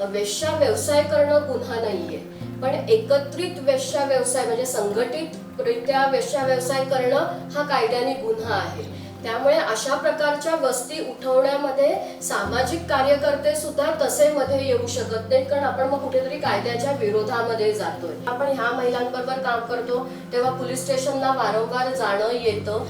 वेश्या व्यवसाय करणं गुन्हा नाहीये. पण एकत्रित वेश्या व्यवसाय म्हणजे संघटित रित्या वेश्या व्यवसाय करणं हा कायद्याने गुन्हा आहे. त्यामुळे अशा प्रकारच्या वस्ती उठवण्यामध्ये सामाजिक कार्यकर्ते सुद्धा तसे मध्ये येऊ शकत नाहीत कारण आपण मग कुठेतरी कायद्याच्या विरोधामध्ये जातोय. आपण ह्या महिलांबरोबर काम करतो तेव्हा पोलीस स्टेशनला वारंवार जाणं येतं.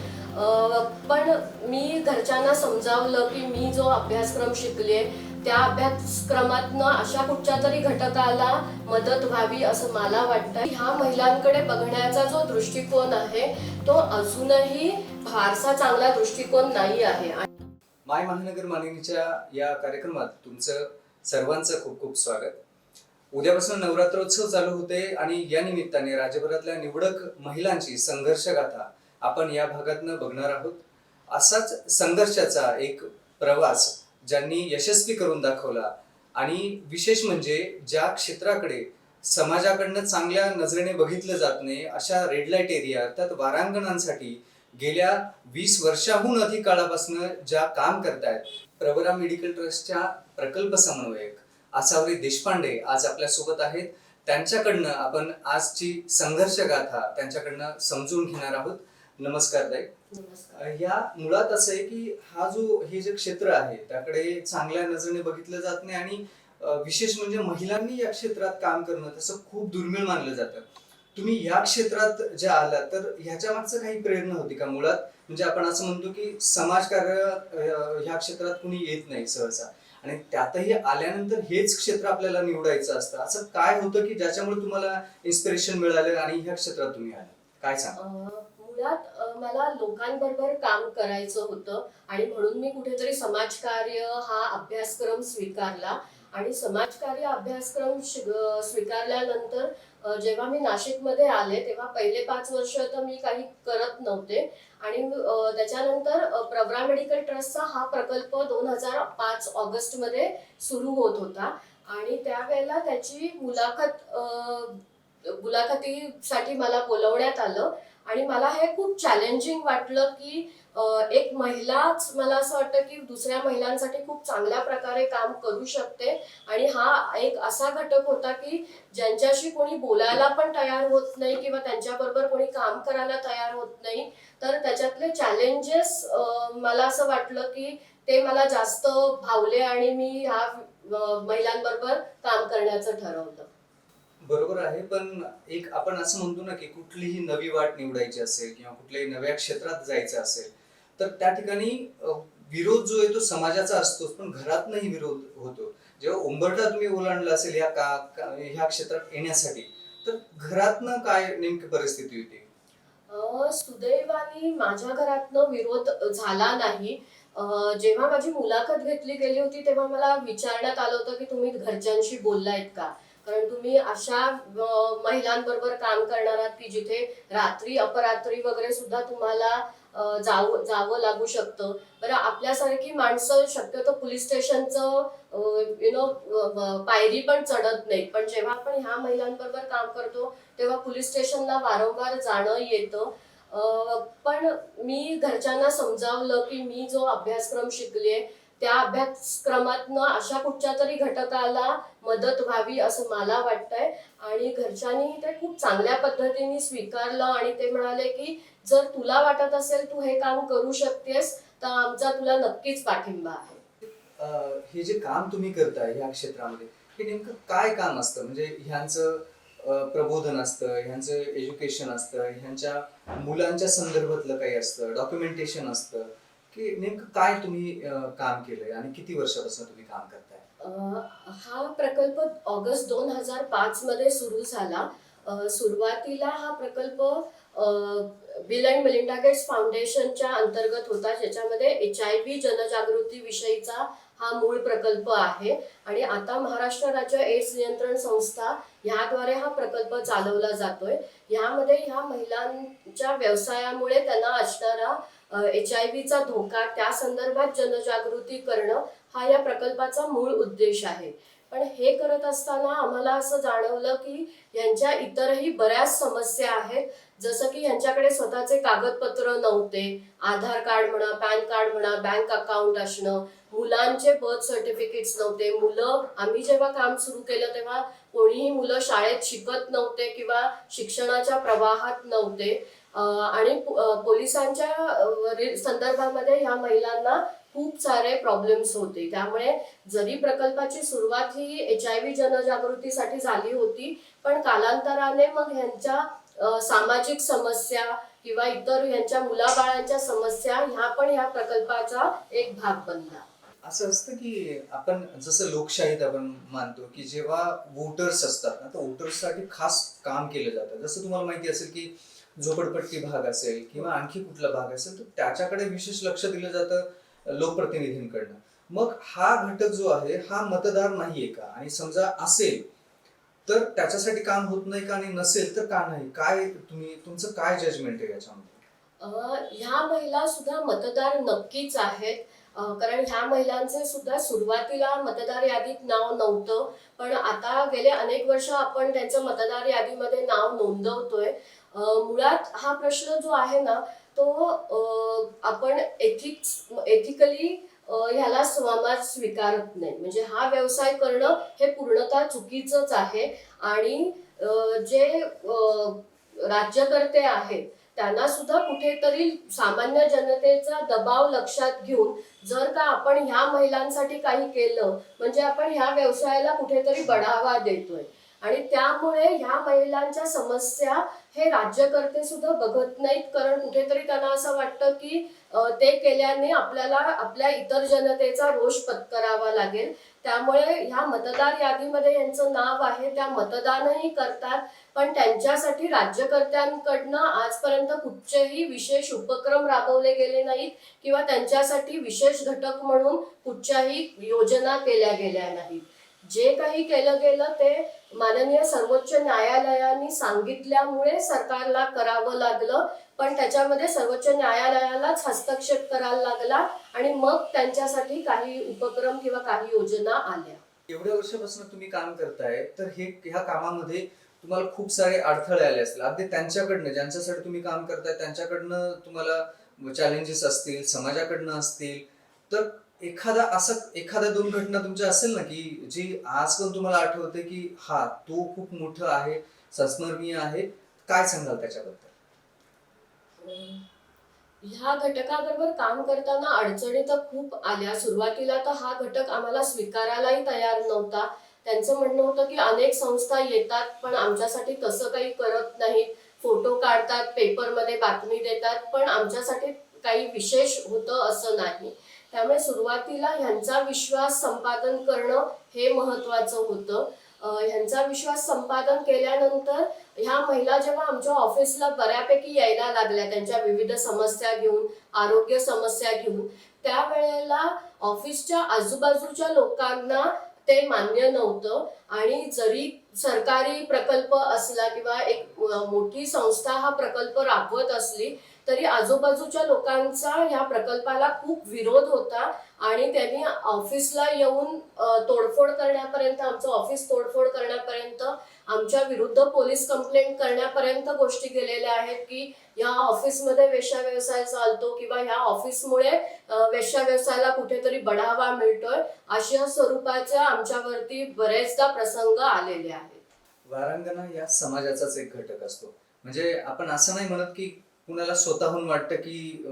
पण मी घरच्यांना समजावलं की मी जो अभ्यासक्रम शिकले त्या अभ्यासक्रमातनं अशा कुठच्या तरी घटकाला मदत व्हावी असं मला वाटतं ह्या महिलांकडे बघण्याचा जो दृष्टिकोन आहे तो अजूनही फारसा चांगला दृष्टिकोन नाही आहे. माय महानगर मालिनीच्या या कार्यक्रमात तुमचं सर्वांचं खूप खूप स्वागत. उद्यापासून नवरात्रोत्सव चालू होते आणि या निमित्ताने राज्यभरातल्या निवडक महिलांची संघर्ष गाथा आपण या भागातनं बघणार आहोत. असाच संघर्षाचा एक प्रवास ज्यांनी यशस्वी करून दाखवला. आणि विशेष म्हणजे ज्या क्षेत्राकडे समाजाकडनं चांगल्या नजरेने बघितलं जात नाही अशा रेड लाइट एरिया अर्थात वारांगणांसाठी गेल्या वीस वर्षाहून अधिक काळापासून ज्या काम करतायत प्रवरा मेडिकल ट्रस्टच्या प्रकल्प समन्वयक आसावरे देशपांडे आज आपल्यासोबत आहेत. त्यांच्याकडनं आपण आजची संघर्ष गाथा त्यांच्याकडनं समजून घेणार आहोत. नमस्कार ताई. या मुळात असं आहे की हा जो हे जे क्षेत्र आहे त्याकडे चांगल्या नजरेने बघितलं जात नाही आणि विशेष म्हणजे महिलांनी या क्षेत्रात काम करणं तसं खूप दुर्मिळ मानलं जातं. तुम्ही या क्षेत्रात ज्या आलात तर ह्याच्या मागचं काही प्रेरणा होती का मुळात? म्हणजे आपण असं म्हणतो की समाजकार्य अं, ह्या क्षेत्रात कुणी येत नाही सहसा. आणि त्यातही आल्यानंतर हेच क्षेत्र आपल्याला निवडायचं असतं. असं काय होतं की ज्याच्यामुळे तुम्हाला इन्स्पिरेशन मिळालं आणि ह्या क्षेत्रात तुम्ही आला काय सांगा मुळात मला लोकांबरोबर काम करायचं होतं आणि म्हणून मी कुठेतरी समाजकार्य हा अभ्यासक्रम स्वीकारला. आणि समाजकार्य अभ्यासक्रम स्वीकारल्यानंतर जेव्हा मी नाशिकमध्ये आले तेव्हा पहिले पाच वर्ष तर मी काही करत नव्हते. आणि त्याच्यानंतर प्रवरा मेडिकल ट्रस्टचा हा प्रकल्प दोन हजार पाच ऑगस्टमध्ये सुरू होत होता. आणि त्यावेळेला त्याची मुलाखत मुलाखतीसाठी मला बोलवण्यात आलं. आणि मला हे खूप चॅलेंजिंग वाटलं की एक महिलाच मला असं वाटतं की दुसऱ्या महिलांसाठी खूप चांगल्या प्रकारे काम करू शकते. आणि हा एक असा घटक होता की ज्यांच्याशी कोणी बोलायला पण तयार होत नाही किंवा त्यांच्याबरोबर कोणी काम करायला तयार होत नाही तर त्याच्यातले चॅलेंजेस मला असं वाटलं की ते मला जास्त भावले आणि मी ह्या महिलांबरोबर काम करण्याचं ठरवलं. बरोबर आहे पण एक आपण असं म्हणतो ना की कुठलीही नवी वाट निवडायची असेल किंवा कुठल्याही नव्या क्षेत्रात जायचं असेल तर त्या ठिकाणी विरोध जो आहे तो समाजाचा असतोच पण घरातनही विरोध होतो. जेव्हा उंबरठा तुम्ही ओलांडला असेल ह्या का का- ह्या क्षेत्रात येण्यासाठी तर घरातनं काय नेमकी परिस्थिती होती? सुदैवाने माझ्या घरातनं विरोध झाला नाही. जेव्हा माझी मुलाखत घेतली गेली होती तेव्हा मला विचारण्यात आलं होतं की तुम्ही घरच्यांशी बोललायत का? कारण तुम्ही अशा महिलांबरोबर काम करणार आहात की जिथे रात्री अपरात्री वगैरे सुद्धा तुम्हाला जावं जावं लागू शकतं. बरं आपल्यासारखी माणसं शक्यतो पोलीस स्टेशनचं यु नो पायरी पण चढत नाही पण जेव्हा आपण ह्या महिलांबरोबर काम करतो तेव्हा पोलीस स्टेशनला वारंवार जाणं येतं. पण मी घरच्यांना समजावलं की मी जो अभ्यासक्रम शिकले त्या अभ्यासक्रमातनं अशा कुठच्या तरी घटकाला मदत व्हावी असं मला वाटतंय. आणि घरच्यांनी ते खूप चांगल्या पद्धतीने स्वीकारलं आणि ते म्हणाले की जर तुला वाटत असेल तू हे काम करू शकतेस तर आमचा तुला नक्कीच पाठिंबा आहे. हे जे काम तुम्ही करताय ह्या क्षेत्रामध्ये हे नेमकं काय काम असतं? म्हणजे ह्यांचं प्रबोधन असतं ह्यांचं एज्युकेशन असतं ह्यांच्या मुलांच्या संदर्भातलं काही असतं डॉक्युमेंटेशन असतं. की नेमकं काय तुम्ही काम केलंय आणि किती वर्षापासून तुम्ही काम करताय? अं, हा प्रकल्प ऑगस्ट दोन हजार पाच मध्ये सुरू झाला. अं, सुरुवातीला हा प्रकल्प बिल अँड मिलिंडा गेट्स फाउंडेशनच्या अंतर्गत होता ज्याच्यामध्ये एच आय व्ही जनजागृती विषयीचा हा मूळ प्रकल्प आहे. आणि आता महाराष्ट्र राज्य एड्स नियंत्रण संस्था ह्याद्वारे हा प्रकल्प चालवला जातोय. ह्यामध्ये ह्या महिलांच्या व्यवसायामुळे त्यांना असणारा एच आय व्हीचा धोका त्या संदर्भात जनजागृती करणं हा या प्रकल्पाचा मूळ उद्देश आहे. पण हे करत असताना आम्हाला असं जाणवलं की यांच्या इतरही बऱ्याच समस्या आहेत. जसं की ह्यांच्याकडे स्वतःचे कागदपत्र नव्हते. आधार कार्ड म्हणा पॅन कार्ड म्हणा बँक अकाउंट असणं मुलांचे बर्थ सर्टिफिकेट्स नव्हते. मुलं आम्ही जेव्हा काम सुरू केलं तेव्हा कोणीही मुलं शाळेत शिकत नव्हते किंवा शिक्षणाच्या प्रवाहात नव्हते. आणि पोलिसांच्या संदर्भामध्ये ह्या महिलांना खूप सारे प्रॉब्लेम्स होते. त्यामुळे जरी प्रकल्पाची सुरुवात ही एच आय व्ही जनजागृतीसाठी झाली होती पण कालांतराने मग ह्यांच्या सामाजिक समस्या किंवा इतर ह्यांच्या मुलाबाळांच्या समस्या ह्या पण ह्या प्रकल्पाचा एक भाग बनला. असं असतं की आपण जसं लोकशाहीत आपण मानतो की जेव्हा वोटर्स असतात ना तर वोटर्ससाठी खास काम केलं जातं. जसं तुम्हाला माहिती असेल की झोपडपट्टी भाग असेल किंवा आणखी कुठला भाग असेल तर त्याच्याकडे विशेष लक्ष दिलं जातं लोकप्रतिनिधींकडनं. मग हा घटक जो आहे हा मतदार नाहीये का? आणि समजा असेल तर त्याच्यासाठी काम होत नाही का आणि नसेल तर का नाही? काय तुम्ही तुमचं काय जजमेंट आहे याच्यामध्ये? ह्या महिला सुद्धा मतदार नक्कीच आहेत. कारण ह्या महिलांचे सुद्धा सुरुवातीला मतदार यादीत नाव नव्हतं. पण आता गेले अनेक वर्ष आपण त्यांचं मतदार यादीमध्ये नाव नोंदवतोय. मुळात हा प्रश्न जो आहे ना तो आपण एथिक्स एथिकली ह्याला समाज स्वीकारत नाही. म्हणजे हा व्यवसाय करणं हे पूर्णतः चुकीचंच आहे. आणि जे राज्यकर्ते आहेत त्यांना सुद्धा कुठेतरी सामान्य जनतेचा दबाव लक्षात घेऊन जर का आपण ह्या महिलांसाठी काही केलं म्हणजे आपण ह्या व्यवसायाला कुठेतरी बढावा देतोय. आणि त्यामुळे ह्या महिलांच्या समस्या हे राज्यकर्ते सुद्धा बघत नाहीत. कारण कुठेतरी त्यांना असं वाटतं की ते केल्याने आपल्याला आपल्या इतर जनतेचा रोष पत्करावा लागेल. त्यामुळे ह्या मतदार यादीमध्ये यांचं नाव आहे त्या मतदानही करतात. पण त्यांच्यासाठी राज्यकर्त्यांकडनं आजपर्यंत कुठचेही विशेष उपक्रम राबवले गेले नाहीत किंवा त्यांच्यासाठी विशेष घटक म्हणून कुठच्याही योजना केल्या गेल्या नाहीत. जे काही केलं गेलं ते माननीय सर्वोच्च न्यायालयाने सांगितल्यामुळे सरकारला करावं लागलं. पण त्याच्यामध्ये सर्वोच्च न्यायालयालाच हस्तक्षेप करायला लागला आणि मग त्यांच्यासाठी काही उपक्रम किंवा काही योजना आल्या. एवढ्या वर्षापासून तुम्ही काम करताय तर हे ह्या कामामध्ये तुम्हाला खूप सारे अडथळे आले असतील. अगदी त्यांच्याकडनं ज्यांच्यासाठी तुम्ही काम करताय त्यांच्याकडनं तुम्हाला चॅलेंजेस असतील समाजाकडनं असतील. तर एखादा असं एखाद्या दोन घटना तुमच्या असेल ना की जी आज पण तुम्हाला आठवते की हा तो खूप मोठं आहे संस्मरणीय आहे काय सांगाल त्याच्याबद्दल? ह्या घटकाबरोबर काम करताना अडचणी तर खूप आल्या. सुरुवातीला तर हा घटक आम्हाला स्वीकारायलाही तयार नव्हता. त्यांचं म्हणणं होतं की अनेक संस्था येतात पण आमच्यासाठी तसं काही करत नाहीत. फोटो काढतात पेपरमध्ये बातमी देतात पण आमच्यासाठी काही विशेष होतं असं नाही. त्यामुळे सुरुवातीला ह्यांचा विश्वास संपादन करणं हे महत्वाचं होतं. ह्यांचा विश्वास संपादन केल्यानंतर ह्या महिला जेव्हा आमच्या ऑफिसला बऱ्यापैकी यायला लागल्या त्यांच्या विविध समस्या घेऊन आरोग्य समस्या घेऊन त्यावेळेला ऑफिसच्या आजूबाजूच्या लोकांना ते मान्य नव्हतं. आणि जरी सरकारी प्रकल्प असला किंवा एक मोठी संस्था हा प्रकल्प राबवत असली तरी आजूबाजूच्या लोकांचा ह्या प्रकल्पाला खूप विरोध होता आणि त्यांनी ऑफिसला येऊन तोडफोड करण्यापर्यंत आमचं ऑफिस तोडफोड करण्यापर्यंत आमच्या विरुद्ध पोलीस कंप्लेंट करण्यापर्यंत गोष्टी गेलेल्या आहेत की ह्या ऑफिसमध्ये वेश्या व्यवसाय चालतो किंवा ह्या ऑफिसमुळे वेश्या व्यवसायाला कुठेतरी बढावा मिळतोय अशा स्वरूपाच्या आमच्यावरती बरेचदा प्रसंग आलेले आहेत. वारांगणा या समाजाचाच एक घटक असतो. म्हणजे आपण असं नाही म्हणत की कुणाला स्वतःहून वाटतं की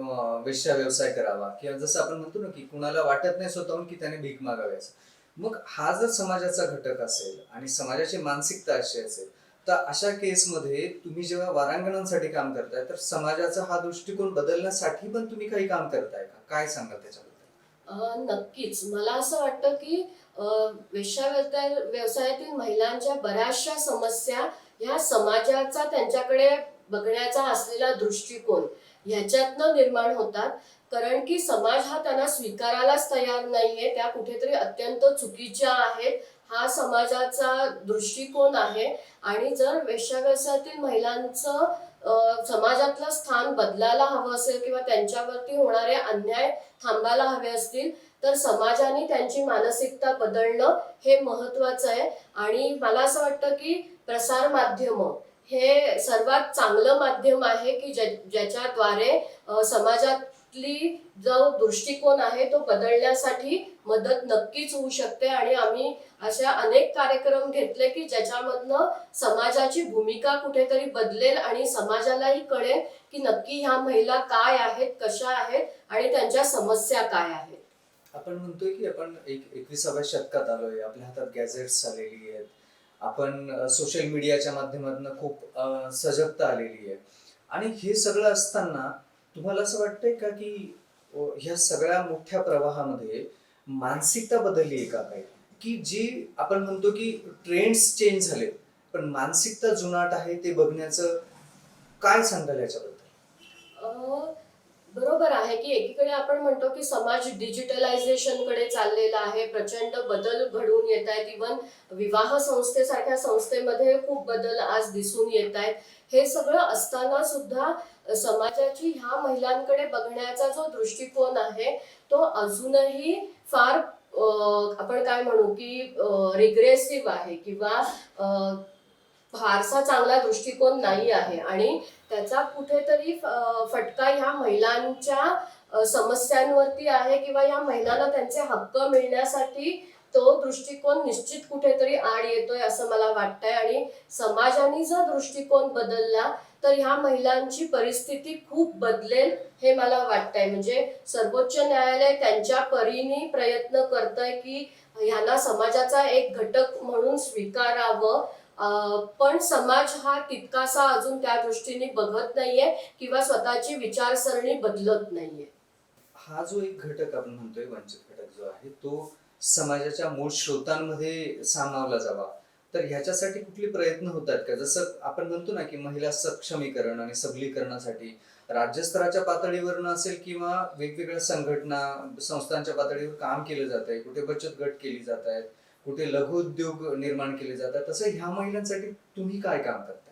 वेश्या व्यवसाय करावा किंवा जसं आपण म्हणतो ना की कुणाला वाटत नाही स्वतःहून की त्याने भीक मागावी. असं मग हा जर समाजाचा घटक असेल आणि समाजाची मानसिकता अशी असेल तर अशा केसमध्ये तुम्ही जेव्हा वारांगणांसाठी काम करताय तर समाजाचा हा दृष्टिकोन बदलण्यासाठी पण तुम्ही काही काम करताय का? काय सांगाल त्याच्याबद्दल? नक्कीच. मला असं वाटतं की अ, वेश्या व्यवसायातील महिलांच्या बऱ्याचशा समस्या ह्या समाजाचा त्यांच्याकडे बघण्याचा असलेला दृष्टिकोन ह्याच्यातनं निर्माण होतात. कारण की समाज हा त्यांना स्वीकारायलाच तयार नाहीये. त्या कुठेतरी अत्यंत चुकीच्या आहेत. हा समाजाचा दृष्टिकोन आहे. आणि जर वेश्या व्यवसायातील महिलांचं समाजातलं स्थान बदलायला हवं असेल किंवा त्यांच्यावरती होणारे अन्याय थांबायला हवे असतील तर समाजाने त्यांची मानसिकता बदलणं हे महत्वाचं आहे. आणि मला असं वाटतं की प्रसार माध्यम हे सर्वात चांगलं माध्यम आहे की ज्याच्याद्वारे समाजातली जो दृष्टिकोन आहे तो बदलण्यासाठी मदत नक्कीच होऊ शकते. आणि आम्ही अशा अनेक कार्यक्रम घेतले की ज्याच्यामधनं समाजाची भूमिका कुठेतरी बदलेल आणि समाजालाही कळेल की नक्की ह्या महिला काय आहेत कशा आहेत आणि त्यांच्या समस्या काय आहेत. आपण म्हणतोय की आपण एक एकविसाव्या शतकात आलोय आपल्या हातात गॅझेट्स आलेली आहेत आपण सोशल मीडियाच्या माध्यमातून खूप सजगता आलेली आहे. आणि हे सगळं असताना तुम्हाला असं वाटतंय का की ह्या सगळ्या मोठ्या प्रवाहामध्ये मानसिकता बदलली आहे का काही? की जी आपण म्हणतो की ट्रेंड्स चेंज झाले पण मानसिकता जुनाट आहे ते बघण्याचं काय सांगाल याच्याबद्दल? बरोबर आहे की एकीकडे आपण म्हणतो की समाज डिजिटलायझेशनकडे चाललेला आहे प्रचंड बदल घडून येत आहेत. इवन विवाह संस्थेसारख्या संस्थेमध्ये खूप बदल आज दिसून येत आहेत. हे सगळं असताना सुद्धा समाजाची ह्या महिलांकडे बघण्याचा जो दृष्टिकोन आहे तो अजूनही फार आपण काय म्हणू की रिग्रेसिव्ह आहे किंवा फारसा चांगला दृष्टिकोन नाही आहे. आणि त्याचा कुठेतरी फटका ह्या महिलांच्या समस्यांवरती आहे किंवा या महिलांना त्यांचे हक्क मिळण्यासाठी तो दृष्टिकोन निश्चित कुठेतरी आड येतोय असं मला वाटतंय. आणि समाजाने जर दृष्टिकोन बदलला तर ह्या महिलांची परिस्थिती खूप बदलेल हे मला वाटतंय. म्हणजे सर्वोच्च न्यायालय त्यांच्या परीने प्रयत्न करतंय की ह्यांना समाजाचा एक घटक म्हणून स्वीकारावं. पण समाज हा तितकासा अजून त्या दृष्टीने बघत नाहीये किंवा स्वतःची विचारसरणी बदलत नाहीये. हा जो एक घटक आपण म्हणतोय वंचित घटक जो आहे तो समाजाच्या मूळ स्रोतांमध्ये सामावला जावा. तर ह्याच्यासाठी कुठले प्रयत्न होतात का? जसं आपण म्हणतो ना की महिला सक्षमीकरण आणि सबलीकरणासाठी राज्यस्तराच्या पातळीवर असेल किंवा वेगवेगळ्या संघटना संस्थांच्या पातळीवर काम केलं जात आहे कुठे बचत गट केली जात आहेत कुठे लघुउद्योग निर्माण केले जातात तसं ह्या महिलांसाठी तुम्ही काय काम करताय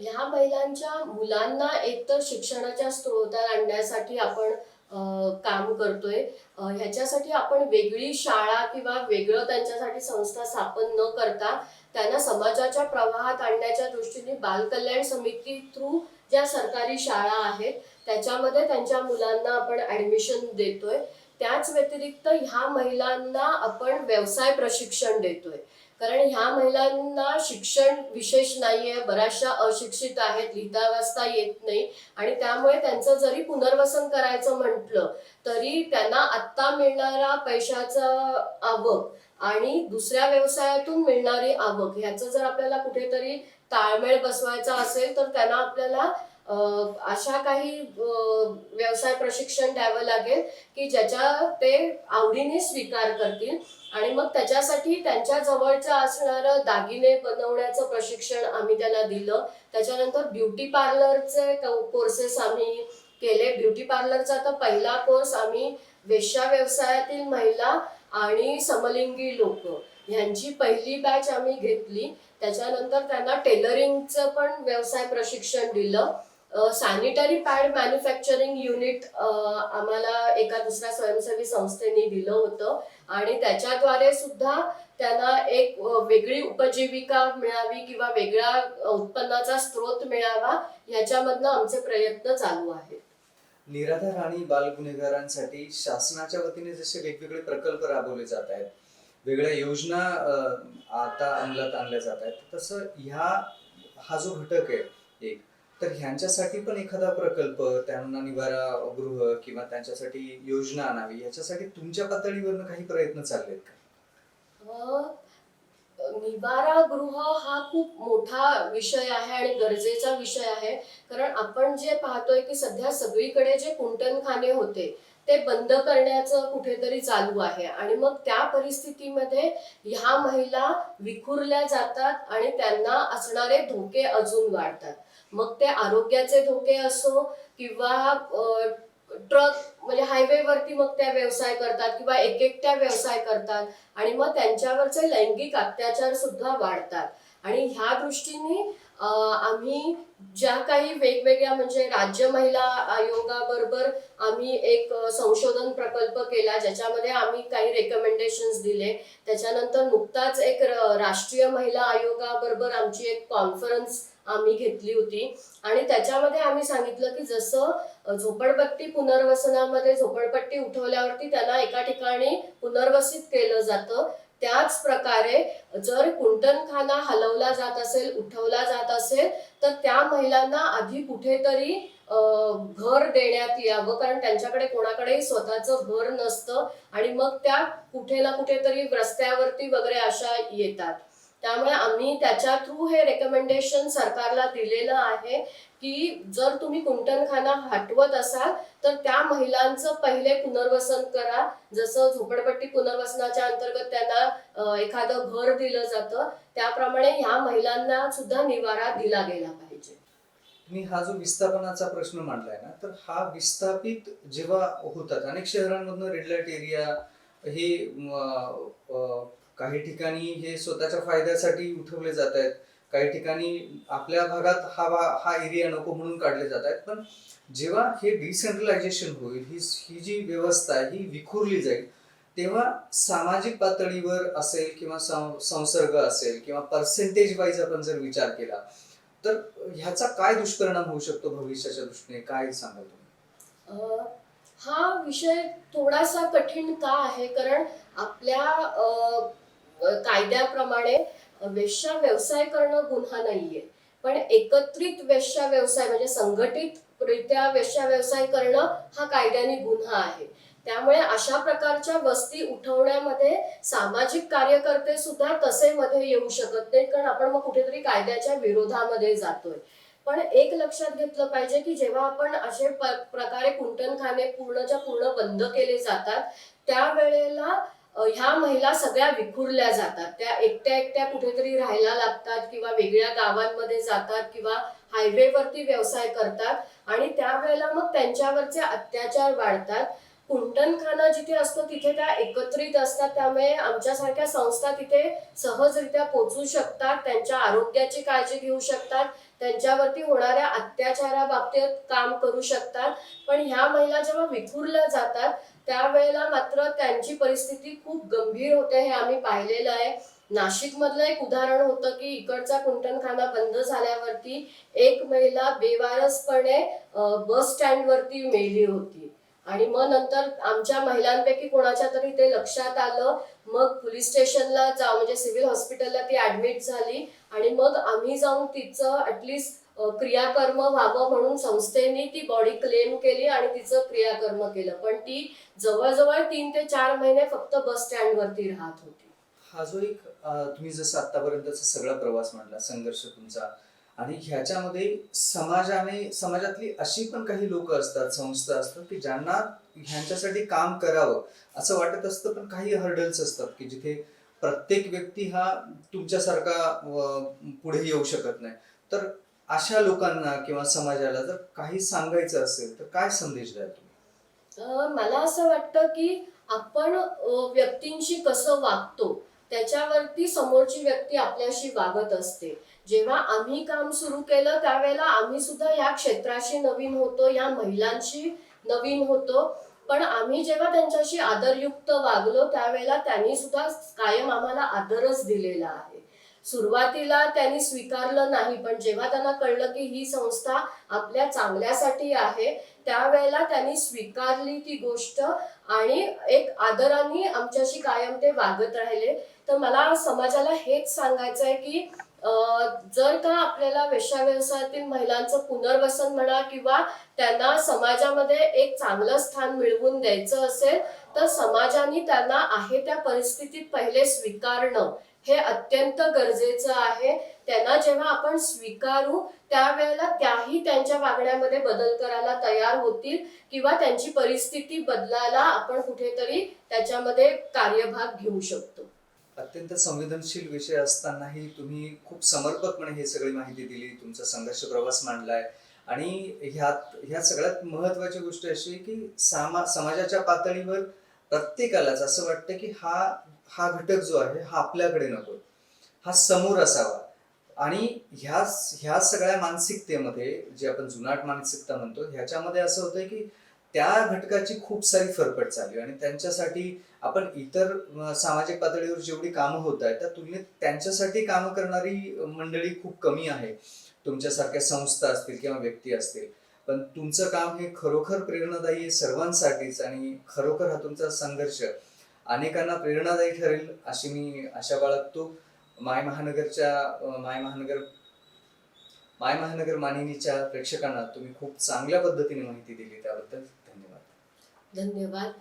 ह्या महिलांच्या मुलांना एकतर शिक्षणाच्या स्त्रोतात आणण्यासाठी आपण काम करतोय. ह्याच्यासाठी आपण वेगळी शाळा किंवा वेगळं त्यांच्यासाठी संस्था स्थापन न करता त्यांना समाजाच्या प्रवाहात आणण्याच्या दृष्टीने बालकल्याण समिती थ्रू ज्या सरकारी शाळा आहेत त्याच्यामध्ये त्यांच्या मुलांना आपण ऍडमिशन देतोय. त्याच व्यतिरिक्त ह्या महिलांना आपण व्यवसाय प्रशिक्षण देतोय. कारण ह्या महिलांना शिक्षण विशेष नाहीये. बऱ्याचशा अशिक्षित आहेत लिहिता वाचता येत नाही. आणि त्यामुळे त्यांचं जरी पुनर्वसन करायचं म्हटलं तरी त्यांना आत्ता मिळणारा पैशाचा आवक आणि दुसऱ्या व्यवसायातून मिळणारी आवक ह्याचं जर आपल्याला कुठेतरी ताळमेळ बसवायचा असेल तर त्यांना आपल्याला अशा काही व्यवसाय प्रशिक्षण द्यावं लागेल की ज्याच्या ते आवडीने स्वीकार करतील आणि मग त्याच्यासाठी त्यांच्या जवळचं असणारं दागिने बनवण्याचं प्रशिक्षण आम्ही त्यांना दिलं. त्याच्यानंतर ब्युटी पार्लरचे कोर्सेस आम्ही केले. ब्युटी पार्लरचा तर पहिला कोर्स आम्ही वेश्या व्यवसायातील महिला आणि समलिंगी लोक ह्यांची पहिली बॅच आम्ही घेतली. त्याच्यानंतर त्यांना टेलरिंगचं पण व्यवसाय प्रशिक्षण दिलं. सॅनिटरी पॅड मॅन्युफॅक्चरिंग युनिट आम्हाला एका दुसऱ्या स्वयंसेवी संस्थेने दिलं होतं. आणि त्याच्याद्वारे सुद्धा त्यांना एक वेगळी उपजीविका मिळावी किंवा वेगळा उत्पन्नाचा स्रोत मिळावा ह्याच्यामधनं आमचे प्रयत्न चालू आहेत. निराधार आणि बाल गुन्हेगारांसाठी शासनाच्या वतीने जसे वेगवेगळे प्रकल्प राबवले जात आहेत वेगळ्या योजना आता अंमलात आणल्या जात आहेत तसं ह्या हा जो घटक आहे एक तर ह्यांच्यासाठी पण एखादा प्रकल्प त्यांना निवारा गृह किंवा त्यांच्यासाठी योजना आणावी याच्यासाठी तुमच्या पातळीवरनं काही प्रयत्न चाललेत का? निवारा गृह हा खूप मोठा विषय आहे आणि गरजेचा विषय आहे. कारण आपण जे पाहतोय की सध्या सगळीकडे जे कुंटनखाने होते ते बंद करण्याचं कुठेतरी चालू आहे. आणि मग त्या परिस्थितीमध्ये ह्या महिला विखुरल्या जातात आणि त्यांना असणारे धोके अजून वाढतात. मग ते आरोग्याचे धोके असो किंवा ट्रक म्हणजे हायवेवरती मग त्या व्यवसाय करतात किंवा एक एकट्या व्यवसाय करतात आणि मग त्यांच्यावरचे लैंगिक अत्याचार सुद्धा वाढतात. आणि ह्या दृष्टीने आम्ही ज्या काही वेगवेगळ्या म्हणजे राज्य महिला आयोगाबरोबर आम्ही एक संशोधन प्रकल्प केला ज्याच्यामध्ये आम्ही काही रेकमेंडेशन्स दिले. त्याच्यानंतर नुकताच एक राष्ट्रीय महिला आयोगाबरोबर आमची एक कॉन्फरन्स आम्ही घेतली होती. आणि त्याच्यामध्ये आम्ही सांगितलं की जसं झोपडपट्टी पुनर्वसनामध्ये झोपडपट्टी उठवल्यावरती त्याला एका ठिकाणी पुनर्वसित केलं जातं त्याच प्रकारे जर कुंटनखाना हलवला जात असेल उठवला जात असेल तर त्या महिलांना आधी कुठेतरी घर देण्यात यावं कारण त्यांच्याकडे कोणाकडेही स्वतःचं घर नसतं आणि मग त्या कुठे ना कुठेतरी रस्त्यावरती वगैरे अशा येतात. त्यामुळे आम्ही त्याच्या थ्रू हे रेकमेंडेशन सरकारला दिलेलं आहे की जर तुम्ही कुंटनखाना हटवत असाल तर त्या महिलांचं पहिले पुनर्वसन करा. जसं झोपडपट्टी पुनर्वसनाच्या अंतर्गत त्यांना एखादं घर दिलं जातं त्याप्रमाणे ह्या महिलांना सुद्धा निवारा दिला गेला पाहिजे. मी हा जो विस्थापनाचा प्रश्न मांडलाय ना तर हा विस्थापित जेव्हा होतात अनेक शहरांमधून रेड लाइट एरिया हे काही ठिकाणी हे स्वतःच्या फायद्यासाठी उठवले जात आहेत. काही ठिकाणी आपल्या भागात हा भा- हा एरिया नको म्हणून काढले जात आहेत. पण जेव्हा हे डिसेंट्रलायझेशन होईल ही ही जी व्यवस्था आहे ही विखुरली जाईल तेव्हा सामाजिक पातळीवर असेल किंवा सं- संसर्ग असेल किंवा पर्सेंटेज वाईज आपण जर विचार केला तर ह्याचा काय दुष्परिणाम होऊ शकतो भविष्याच्या दृष्टीने? काय सांगाल तुम्ही? हा विषय थोडासा कठीण का आहे? कारण आपल्या कायद्याप्रमाणे वेश्या व्यवसाय करणं गुन्हा नाहीये. पण एकत्रित वेश्या व्यवसाय म्हणजे संघटित रित्या वेश्या व्यवसाय करणं हा कायद्याने गुन्हा आहे. त्यामुळे अशा प्रकारच्या वस्ती उठवण्यामध्ये सामाजिक कार्यकर्ते सुद्धा तसे मध्ये येऊ शकत नाही कारण आपण मग कुठेतरी कायद्याच्या विरोधामध्ये जातोय. पण एक लक्षात घेतलं पाहिजे की जेव्हा आपण असे प्रकारे कुंटनखाने पूर्णच्या पूर्ण बंद केले जातात त्यावेळेला ह्या महिला सगळ्या विखुरल्या जातात. त्या एकट्या एकट्या कुठेतरी राहायला लागतात किंवा वेगळ्या गावांमध्ये जातात किंवा हायवेवरती व्यवसाय करतात आणि त्यावेळेला मग त्यांच्यावरचे अत्याचार वाढतात. कुंटनखाना जिथे असतो तिथे त्या एकत्रित असतात. त्यामुळे आमच्यासारख्या संस्था तिथे सहजरित्या पोचू शकतात त्यांच्या आरोग्याची काळजी घेऊ शकतात त्यांच्यावरती होणाऱ्या अत्याचाराबाबतीत काम करू शकतात. पण ह्या महिला जेव्हा विखुरल्या जातात त्यावेळेला मात्र त्यांची परिस्थिती खूप गंभीर होते हे आम्ही पाहिलेलं आहे. नाशिक मधलं एक उदाहरण होतं की इकडचा कुंटनखाना बंद झाल्यावरती एक महिला बेवारसपणे बस स्टँड वरती मेली होती. आणि मग नंतर आमच्या महिलांपैकी कोणाच्या तरी ते लक्षात आलं. मग पोलीस स्टेशनला जा म्हणजे सिव्हिल हॉस्पिटलला ती ऍडमिट झाली. आणि मग आम्ही जाऊन तिचं ऍटलिस्ट क्रियाकर्म व्हावं म्हणून संस्थेने ती बॉडी क्लेम केली आणि तिचं क्रियाकर्म केलं. पण ती जवळजवळ तीन ते चार महिने फक्त बस स्टँड वरती राहत होती. हा जो एक तुम्ही जसं आतापर्यंतचा सगळा प्रवास मांडला संघर्ष तुमचा आणि ह्याच्यामध्ये समाजाने समाजातली अशी पण काही लोक असतात संस्था असतात की ज्यांना ह्यांच्यासाठी काम करावं असं वाटत असतं पण काही हर्डल्स असतात की जिथे प्रत्येक व्यक्ती हा तुमच्यासारखा पुढे येऊ शकत नाही. तर अशा लोकांना किंवा समाजाला जर काही सांगायचं असेल तर काय संदेश द्याल तुम्ही? मला असं वाटतं की आपण व्यक्तींशी कसं वागतो त्याच्यावरती समोरची व्यक्ती आपल्याशी वागत असते. जेव्हा आम्ही काम सुरू केलं त्यावेळेला आम्ही सुद्धा या क्षेत्राशी नवीन होतो या महिलांशी नवीन होतो. पण आम्ही जेव्हा त्यांच्याशी आदरयुक्त वागलो त्यावेळेला त्यांनी सुद्धा कायम आम्हाला आदरच दिलेला आहे. सुरुवातीला त्यांनी स्वीकारलं नाही पण जेव्हा त्यांना कळलं की ही संस्था आपल्या चांगल्यासाठी आहे त्यावेळेला त्यांनी स्वीकारली ती गोष्ट आणि एक आदराने आमच्याशी कायम ते वागत राहिले. तर मला समाजाला हेच सांगायचं आहे की जर का आपल्याला वेश्याव्यवसायातील महिलांचं पुनर्वसन म्हणा किंवा त्यांना समाजामध्ये एक चांगलं स्थान मिळवून द्यायचं असेल तर समाजाने त्यांना आहे त्या परिस्थितीत पहिले स्वीकारणं. हे अत्यंत गरजेचं आहे. त्यांना जेव्हा आपण स्वीकारू त्यावेळेला त्याही त्यांच्या वागण्यामध्ये बदल करायला तयार होतील किंवा त्यांची परिस्थिती बदलायला आपण कुठेतरी त्याच्यामध्ये कार्यभाग घेऊ शकतो. अत्यंत संवेदनशील विषय असतानाही तुम्ही खूप समर्पकपणे हे सगळी माहिती दिली तुमचा संघर्ष प्रवास मांडलाय. आणि ह्यात ह्या सगळ्यात महत्वाची गोष्ट अशी की सामा समाजाच्या पातळीवर प्रत्येकालाच असं वाटतं की हा हा घटक जो आहे हा आपल्याकडे नको हा समोर असावा. आणि ह्या ह्या सगळ्या मानसिकतेमध्ये जे आपण जुनाट मानसिकता म्हणतो ह्याच्यामध्ये असं होतं की त्या घटकाची खूप सारी फरफट चालली आणि त्यांच्यासाठी आपण इतर सामाजिक पातळीवर जेवढी कामं होत आहेत त्या तुलनेत त्यांच्यासाठी कामं करणारी मंडळी खूप कमी आहे. तुमच्यासारख्या संस्था असतील किंवा व्यक्ती असतील. पण तुमचं काम हे खरोखर प्रेरणादायी आहे सर्वांसाठीच आणि खरोखर हा तुमचा संघर्ष. अनेकांना प्रेरणादायी ठरेल अशी मी आशा बाळगतो. माय महानगरच्या माय महानगर माय महानगर मानिनीच्या प्रेक्षकांना तुम्ही खूप चांगल्या पद्धतीने माहिती दिली त्याबद्दल धन्यवाद. धन्यवाद.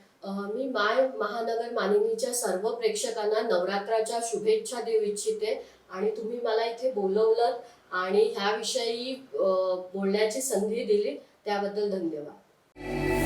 मी माय महानगर मानिनीच्या सर्व प्रेक्षकांना नवरात्राच्या शुभेच्छा देऊ इच्छिते आणि तुम्ही मला इथे बोलवलं आणि ह्याविषयी बोलण्याची संधी दिली त्याबद्दल धन्यवाद.